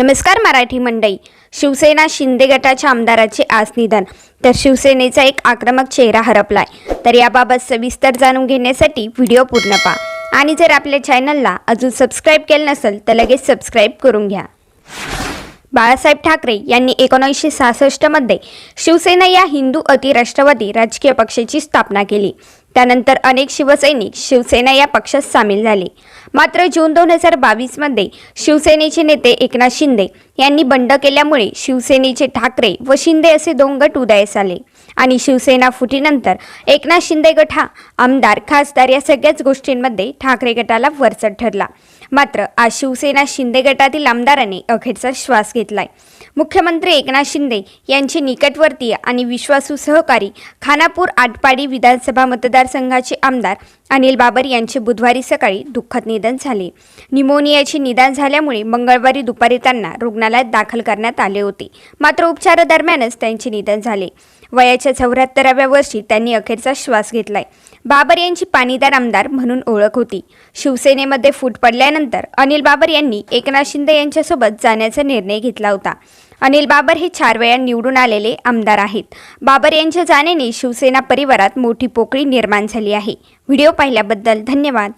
नमस्कार मराठी मंडई शिवसेना शिंदे गटाच्या आमदाराचे आज निधन. तर शिवसेनेचा एक आक्रमक चेहरा हरपलाय. तर याबाबत सविस्तर जाणून घेण्यासाठी व्हिडिओ पूर्ण पहा. आणि जर आपल्या चॅनलला अजून सबस्क्राईब केलं नसेल तर लगेच सबस्क्राईब करून घ्या. बाळासाहेब ठाकरे यांनी एकोणीसशे सहासष्टमध्ये शिवसेना या हिंदू अतिराष्ट्रवादी राजकीय पक्षाची स्थापना केली. त्यानंतर अनेक शिवसैनिक शिवसेना या पक्षात सामील झाले. मात्र जून दोन हजार बावीसमध्ये शिवसेनेचे नेते एकनाथ शिंदे यांनी बंड केल्यामुळे शिवसेनेचे ठाकरे व शिंदे असे दोन गट उदयास आले आणि शिवसेना फुटीनंतर एकनाथ शिंदे गट हा आमदार खासदार या सगळ्याच गोष्टींमध्ये ठाकरे गटाला वरचढ ठरला. मात्र आज शिवसेना शिंदे गटातील आमदाराने अखेरचा श्वास घेतलाय. मुख्यमंत्री एकनाथ शिंदे यांचे निकटवर्तीय आणि विश्वासू सहकारी खानापूर आटपाडी विधानसभा मतदार मतदारसंघाचे आमदार अनिल बाबर यांचे बुधवारी सकाळी दुःखद निधन झाले. निमोनियाचे निदान झाल्यामुळे मंगळवारी दुपारी त्यांना रुग्णालयात दाखल करण्यात आले होते. मात्र उपचारादरम्यानच त्यांचे निधन झाले. वयाच्या चौऱ्याहत्तराव्या वर्षी त्यांनी अखेरचा श्वास घेतलाय. बाबर यांची पाणीदार आमदार म्हणून ओळख होती. शिवसेनेमध्ये फूट पडल्यानंतर अनिल बाबर यांनी एकनाथ शिंदे यांच्यासोबत जाण्याचा निर्णय घेतला होता. अनिल बाबर हे चार वेळा निवडून आलेले आमदार आहेत. बाबर यांच्या जाण्याने शिवसेना परिवारात मोठी पोकळी निर्माण झाली आहे. व्हिडिओ पाहिल्याबद्दल धन्यवाद.